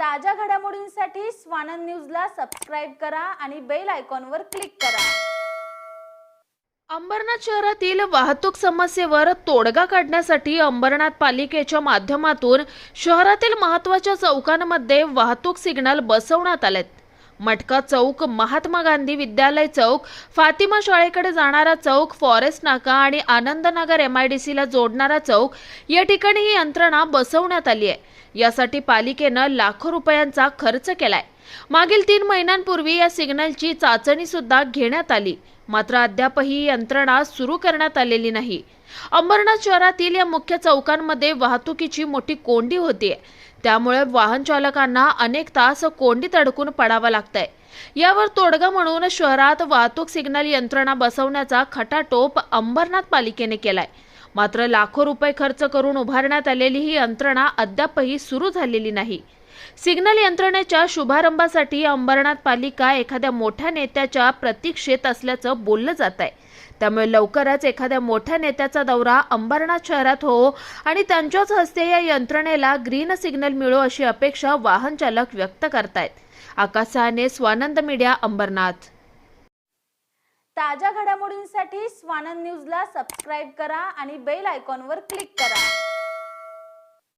ताज्या घडामोडींसाठी स्वानंद न्यूजला सबस्क्राईब करा आणि बेल आयकॉनवर क्लिक करा. अंबरनाथ शहरातील वाहतूक समस्येवर तोडगा काढण्यासाठी अंबरनाथ पालिकेच्या माध्यमातून शहरातील महत्त्वाच्या चौकांमध्ये वाहतूक सिग्नल बसवण्यात आलेत. मटका चौक महात्मा गांधी विद्यालय चौक फातिमा शाळेकडे जाणारा चौक फॉरेस्ट नाका आणि आनंदनगर एमआयडीसीला जोडणारा चौक या ठिकाणी ही यंत्रणा बसवण्यात आली आहे. यासाठी पालिकेनं लाखो रुपयांचा खर्च केलाय. मागील तीन महिन्यांपूर्वी या सिग्नलची चाचणी सुद्धा घेण्यात आली. मात्र अद्यापही यंत्रणा सुरू करण्यात आलेली नाही. अंबरनाथ शहरातील या मुख्य चौकांमध्ये वाहतुकीची मोठी कोंडी होतीये. त्यामुळे वाहन चालकांना अनेक तास कोंडीत अडकून पडावं लागतंय. यावर तोडगा म्हणून शहरात वाहतूक सिग्नल यंत्रणा बसवण्याचा खटाटोप अंबरनाथ पालिकेने केलाय. मात्र लाखो रुपये खर्च करून उभारण्यात आलेली ही यंत्रणा अद्यापही सुरू झालेली नाही. सिग्नल यंत्रणेच्या शुभारंभासाठी अंबरनाथ पालिका एखाद्या मोठ्या नेत्याच्या प्रतीक्षेत असल्याचं बोललं जात आहे. त्यामुळे लवकरच एखाद्या मोठ्या नेत्याचा दौरा अंबरनाथ शहरात हो आणि त्यांच्याच हस्ते या यंत्रणेला ग्रीन सिग्नल मिळो अशी अपेक्षा वाहन चालक व्यक्त करतायत. आकाश सहाने स्वानंद मीडिया अंबरनाथ. ताज्या घडामोडींसाठी स्वानंद न्यूजला सबस्क्राईब करा आणि बेल आयकॉनवर क्लिक करा.